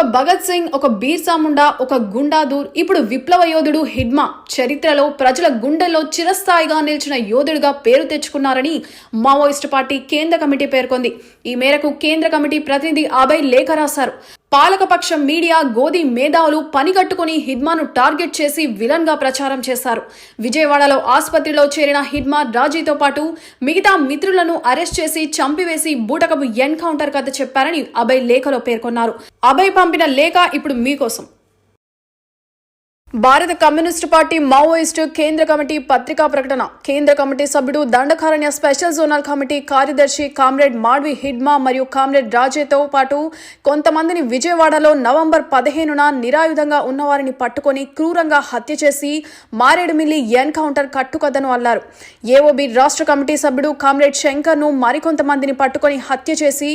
ఒక భగత్ సింగ్ ఒక బీర్సా ముండా ఒక గుండాదూర్ ఇప్పుడు విప్లవ యోధుడు హిడ్మా చరిత్రలో ప్రజల గుండెల్లో చిరస్థాయిగా నిలిచిన యోధుడిగా పేరు తెచ్చుకున్నారని మావోయిస్టు పార్టీ కేంద్ర కమిటీ పేర్కొంది. ఈ మేరకు కేంద్ర కమిటీ ప్రతినిధి అభయ్ లేఖ రాశారు. పాలకపక్షం మీడియా గోధి మేధావులు పనిగట్టుకుని హిడ్మాను టార్గెట్ చేసి విలన్గా ప్రచారం చేశారు. విజయవాడలో ఆసుపత్రిలో చేరిన హిడ్మా రాజీతో పాటు మిగతా మిత్రులను అరెస్ట్ చేసి చంపివేసి బూటకపు ఎన్కౌంటర్ కథ చెప్పారని అభయ్ లేఖలో పేర్కొన్నారు. అభయ్ పంపిన లేఖ ఇప్పుడు మీకోసం. భారత కమ్యూనిస్టు పార్టీ మావోయిస్టు కేంద్ర కమిటీ పత్రికా ప్రకటన. కేంద్ర కమిటీ సభ్యుడు దండకారణ్య స్పెషల్ జోనల్ కమిటీ కార్యదర్శి కామ్రేడ్ మాడ్వి హిడ్మా మరియు కామ్రేడ్ రాజేతో పాటు కొంతమందిని విజయవాడలో నవంబర్ పదిహేనున నిరాయుధంగా ఉన్నవారిని పట్టుకొని క్రూరంగా హత్య చేసి మారేడుమిల్లి ఎన్కౌంటర్ కట్టుకథను అల్లారు. ఏఓబి రాష్ట్ర కమిటీ సభ్యుడు కామ్రేడ్ శంకర్ను మరికొంతమందిని పట్టుకొని హత్య చేసి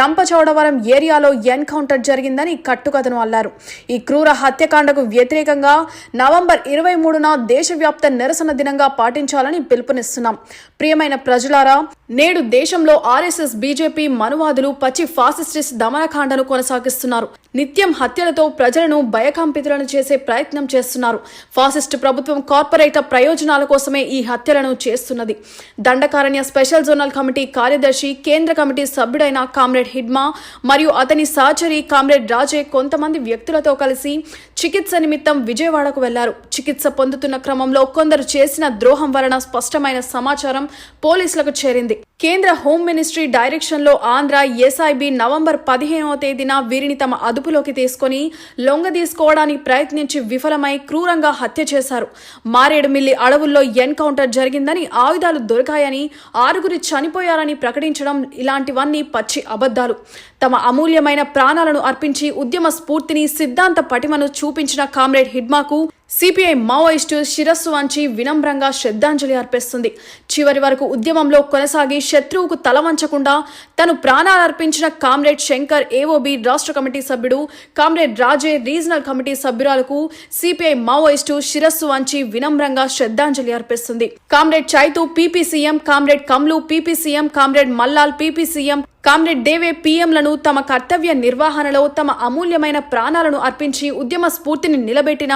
రంపచోడవరం ఏరియాలో ఎన్కౌంటర్ జరిగిందని కట్టుకథను అల్లారు. ఈ క్రూర హత్యకాండకు వ్యతిరేకంగా నవంబర్ ఇరవై మూడున దేశవ్యాప్త నిరసన దినంగా పాటించాలని పిలుపునిస్తున్నాం. ప్రియమైన ప్రజలారా నేడు దేశంలో ఆర్ఎస్ఎస్ బీజేపీ మనువాదులు పచ్చి ఫాసిస్టిస్ట్ దమనకాండను కొనసాగిస్తున్నారు. నిత్యం హత్యలతో ప్రజలను భయకంపితులను చేసే ప్రయత్నం చేస్తున్నారు. ఫాసిస్ట్ ప్రభుత్వం కార్పొరేట్ ప్రయోజనాల కోసమే ఈ హత్యలను చేస్తున్నది. దండకారణ్య స్పెషల్ జోనల్ కమిటీ కార్యదర్శి కేంద్ర కమిటీ సభ్యుడైన కామ్రేడ్ హిడ్మా మరియు అతని సహచరి కామ్రేడ్ రాజే కొంతమంది వ్యక్తులతో కలిసి చికిత్స నిమిత్తం విజయవాడకు వెళ్ళారు. చికిత్స పొందుతున్న క్రమంలో కొందరు చేసిన ద్రోహం వలన స్పష్టమైన సమాచారం పోలీసులకు చేరింది. కేంద్ర హోం మినిస్ట్రీ డైరెక్షన్లో ఆంధ్ర ఎస్ఐబి నవంబర్ పదిహేనవ తేదీన వీరిని తమ అదుపులోకి తీసుకొని లొంగదీసుకోవడానికి ప్రయత్నించి విఫలమై క్రూరంగా హత్య చేశారు. మారేడుమిల్లి అడవుల్లో ఎన్కౌంటర్ జరిగిందని ఆయుధాలు దొరికాయని ఆరుగురి చనిపోయారని ప్రకటించడం ఇలాంటివన్నీ పచ్చి అబద్ధాలు. తమ అమూల్యమైన ప్రాణాలను అర్పించి ఉద్యమ స్ఫూర్తిని సిద్ధాంత పటిమను చూపించిన కామ్రేడ్ హిడ్మాకు సిపిఐ మావోయిస్టు శిరస్సు వంచి వినమ్రంగా శ్రద్ధాంజలి అర్పిస్తుంది. చివరి వరకు ఉద్యమంలో కొనసాగి శత్రువుకు తల వంచకుండా తను ప్రాణాలర్పించిన కామ్రేడ్ శంకర్ ఏఓబి రాష్ట్ర కమిటీ సభ్యుడు కామ్రేడ్ రాజే రీజనల్ కమిటీ సభ్యురాలకు సిపిఐ మావోయిస్టు శిరస్సు వంచి వినమ్రంగా శ్రద్ధాంజలి అర్పిస్తుంది. Comrade Chaitu PPCM comrade Kamlu PPCM comrade Mallal PPCM comrade Deve పీఎంలను తమ కర్తవ్య నిర్వహణలో తమ అమూల్యమైన ప్రాణాలను అర్పించి ఉద్యమ స్ఫూర్తిని నిలబెట్టిన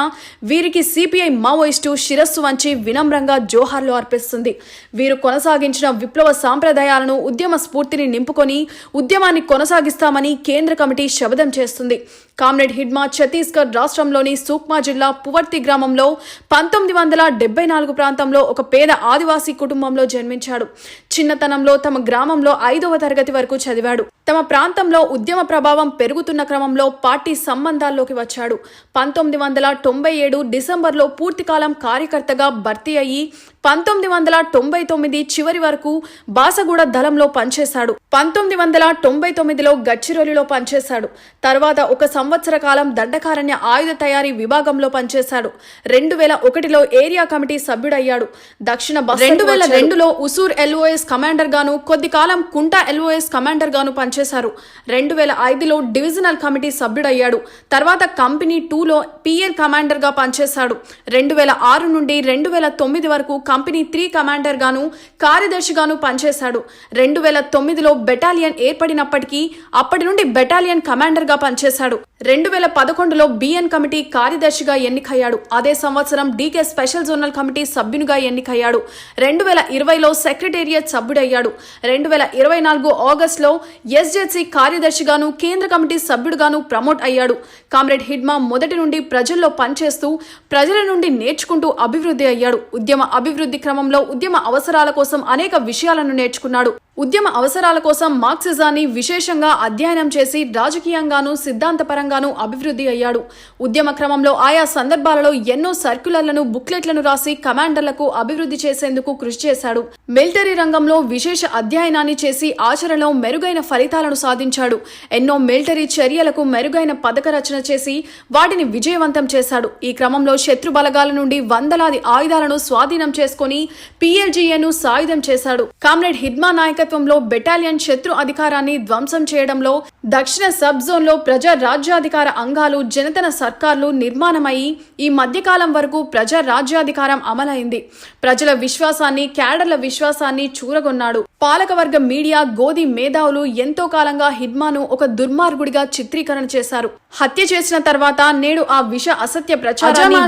వీరికి సిపిఐ మావోయిస్టు శిరస్సు వంచి వినమ్రంగా జోహార్లు అర్పిస్తుంది. వీరు కొనసాగించిన విప్లవ సాంప్రదాయాలను ఉద్యమ స్ఫూర్తిని నింపుకొని ఉద్యమాన్ని కొనసాగిస్తామని కేంద్ర కమిటీ శబదం చేస్తుంది. కామ్రేడ్ హిడ్మా ఛత్తీస్గఢ్ రాష్ట్రంలోని సూక్మా జిల్లా పువర్తి గ్రామంలో పంతొమ్మిది వందల డెబ్బై నాలుగు ప్రాంతంలో ఒక పేద ఆదివాసీ కుటుంబంలో జన్మించాడు. చిన్నతనంలో తమ గ్రామంలో ఐదవ తరగతి వరకు చదివాడు. తమ ప్రాంతంలో ఉద్యమ ప్రభావం పెరుగుతున్న క్రమంలో పార్టీ సంబంధాల్లోకి వచ్చాడు. పంతొమ్మిది వందల తొంభై ఏడు డిసెంబర్లో పూర్తికాలం కార్యకర్తగా భర్తీ అయ్యి పంతొమ్మిది వందల తొంభై తొమ్మిది చివరి వరకు బాసగూడ దళంలో పనిచేశాడు. పంతొమ్మిది వందల తొంభై తొమ్మిదిలో గచ్చిరోలిలో పనిచేశాడు. తర్వాత ఒక సంవత్సర కాలం దండకారణ్య ఆయుధ తయారీ విభాగంలో పనిచేశాడు. రెండు వేల ఒకటిలో ఏరియా కమిటీ సభ్యుడయ్యాడు. దక్షిణ రెండు వేల రెండులో ఉసూర్ ఎల్ఓఎస్ కమాండర్ గాను కొద్ది కాలం కుంటా ఎల్ఓఎస్ కమాండర్ గాను పనిచేశారు రెండు వేల ఐదులో డివిజనల్ కమిటీ సభ్యుడయ్యాడు. తర్వాత కంపెనీ టూలో పిఎల్ కమాండర్గా పనిచేశాడు. రెండు వేల ఆరు నుండి రెండు వేల తొమ్మిది వరకు కంపెనీ త్రీ కమాండర్ గాను కార్యదర్శిగాను పనిచేశాడు. రెండు వేల తొమ్మిదిలో బెటాలియన్ ఏర్పడినప్పటికీ అప్పటి నుండి బెటాలియన్ కమాండర్గా పనిచేశాడు. రెండు వేల పదకొండులో బిఎన్ కమిటీ కార్యదర్శిగా ఎన్నికయ్యాడు. అదే సంవత్సరం డీకే స్పెషల్ జోనల్ కమిటీ సభ్యునిగా ఎన్నికయ్యాడు. రెండు వేల ఇరవైలో సెక్రటేరియట్ సభ్యుడయ్యాడు. రెండు వేల ఇరవై నాలుగు ఆగస్టులో ఎస్జెడ్సీ కార్యదర్శిగాను కేంద్ర కమిటీ సభ్యుడుగాను ప్రమోట్ అయ్యాడు. కామ్రేడ్ హిడ్మా మొదటి నుండి ప్రజల్లో పనిచేస్తూ ప్రజల నుండి నేర్చుకుంటూ అభివృద్ధి అయ్యాడు. ఉద్యమ అభివృద్ధి క్రమంలో ఉద్యమ అవసరాల కోసం అనేక విషయాలను నేర్చుకున్నాడు. ఉద్యమ అవసరాల కోసం మార్క్సిజాన్ని విశేషంగా అధ్యయనం చేసి రాజకీయంగానూ సిద్ధాంతపరంగానూ అభివృద్ధి అయ్యాడు. ఉద్యమ క్రమంలో ఆయా సందర్భాలలో ఎన్నో సర్క్యులర్లను బుక్లెట్లను రాసి కమాండర్లకు అభివృద్ధి చేసేందుకు కృషి చేశాడు. మిలిటరీ రంగంలో విశేష అధ్యయనాన్ని చేసి ఆచరణలో మెరుగైన ఫలితాలను సాధించాడు. ఎన్నో మిలిటరీ చర్యలకు మెరుగైన పథక రచన చేసి వాటిని విజయవంతం చేశాడు. ఈ క్రమంలో శత్రు బలగాల నుండి వందలాది ఆయుధాలను స్వాధీనం చేసుకుని పిఎల్జీఏను సాయుధం చేశాడు. కామ్రేడ్ హిడ్మా నాయకత్వంలో బెటాలియన్ శత్రు అధికారాన్ని ధ్వంసం చేయడంలో దక్షిణ సబ్ జోన్లో ప్రజా రాజ్యాధికార అంగాలు జనతన సర్కార్లు నిర్మాణమయ్యి ఈ మధ్యకాలం వరకు ప్రజా రాజ్యాధికారం అమలైంది. ప్రజల విశ్వాసాన్ని క్యాడర్ల విశ్వాసాన్ని చూరగొన్నాడు. పాలకవర్గ మీడియా గోధి మేధావులు ఎంతో కాలంగా హిడ్మాను ఒక దుర్మార్గుడిగా చిత్రీకరణ చేశారు. హత్య చేసిన తర్వాత నేడు ఆ విష అసత్య ప్రచారాన్ని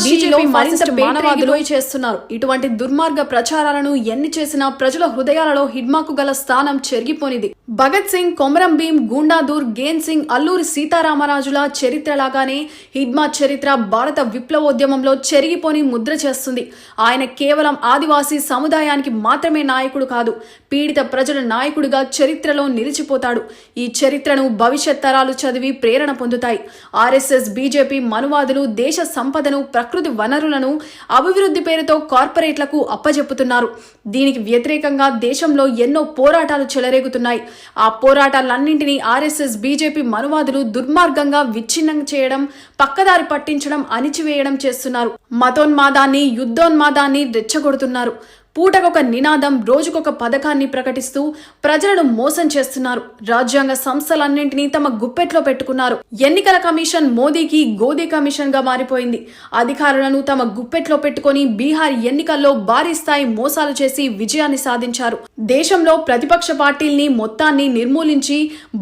చేస్తున్నారు. ఇటువంటి దుర్మార్గ ప్రచారాలను ఎన్ని చేసినా ప్రజల హృదయాలలో హిడ్మాకు గల స్థానం చెరిగిపోనిది. భగత్ సింగ్ కొమరం భీం గూండాదూర్ గేన్ సింగ్ అల్లూరి సీతారామరాజుల చరిత్రలాగానే హిడ్మా చరిత్ర భారత విప్లవోద్యమంలో చెరిగిపోని ముద్ర చేస్తుంది. ఆయన కేవలం ఆదివాసీ సముదాయానికి మాత్రమే నాయకుడు కాదు పీడిత ప్రజల నాయకుడిగా చరిత్రలో నిలిచిపోతాడు. ఈ చరిత్రను భవిష్యత్ తరాలు చదివి ప్రేరణ పొందుతాయి. ఆర్ఎస్ఎస్ బీజేపీ మనువాదులు దేశ సంపదను ప్రకృతి వనరులను అభివృద్ధి పేరుతో కార్పొరేట్లకు అప్పజెప్పుతున్నారు. దీనికి వ్యతిరేకంగా దేశంలో ఎన్నో పోరాటాలు చెలరేగుతున్నాయి. ఆ పోరాటాలన్నింటినీ ఆర్ఎస్ఎస్ బీజేపీ మనువాదులు దుర్మార్గంగా విచ్ఛిన్నం చేయడం పక్కదారి పట్టించడం అణిచివేయడం చేస్తున్నారు. మతోన్మాదాన్ని యుద్ధోన్మాదాన్ని రెచ్చగొడుతున్నారు. పూటకొక నినాదం రోజుకొక పథకాన్ని ప్రకటిస్తూ ప్రజలను మోసం చేస్తున్నారు. రాజ్యాంగ సంస్థలన్నింటినీ తమ గుప్పెట్లో పెట్టుకున్నారు. ఎన్నికల కమిషన్ మోదీకి గోదీ కమిషన్గా మారిపోయింది. అధికారులను తమ గుప్పెట్లో పెట్టుకొని బీహార్ ఎన్నికల్లో భారీ స్థాయి మోసాలు చేసి విజయాన్ని సాధించారు. దేశంలో ప్రతిపక్ష పార్టీల్ని మొత్తాన్ని నిర్మూలించి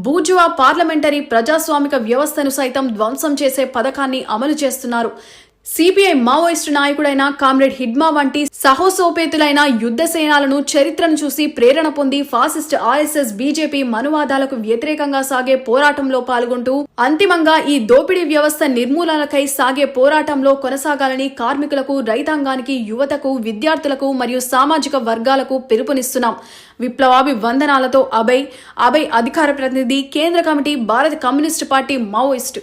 బూజువా పార్లమెంటరీ ప్రజాస్వామిక వ్యవస్థను సైతం ధ్వంసం చేసే పథకాన్ని అమలు చేస్తున్నారు. సిపిఐ మావోయిస్టు నాయకుడైన కామ్రేడ్ హిడ్మా వంటి సహోసోపేతులైన యుద్ధ సేనాలను చరిత్రను చూసి ప్రేరణ పొంది ఫాసిస్ట్ ఆర్ఎస్ఎస్ బీజేపీ మనువాదాలకు వ్యతిరేకంగా సాగే పోరాటంలో పాల్గొంటూ అంతిమంగా ఈ దోపిడీ వ్యవస్థ నిర్మూలనకై సాగే పోరాటంలో కొనసాగాలని కార్మికులకు రైతాంగానికి యువతకు విద్యార్థులకు మరియు సామాజిక వర్గాలకు పిలుపునిస్తున్నాం. విప్లవాభి వందనాలతో అభయ్ అభయ్ అధికార ప్రతినిధి కేంద్ర కమిటీ భారత కమ్యూనిస్టు పార్టీ మావోయిస్టు.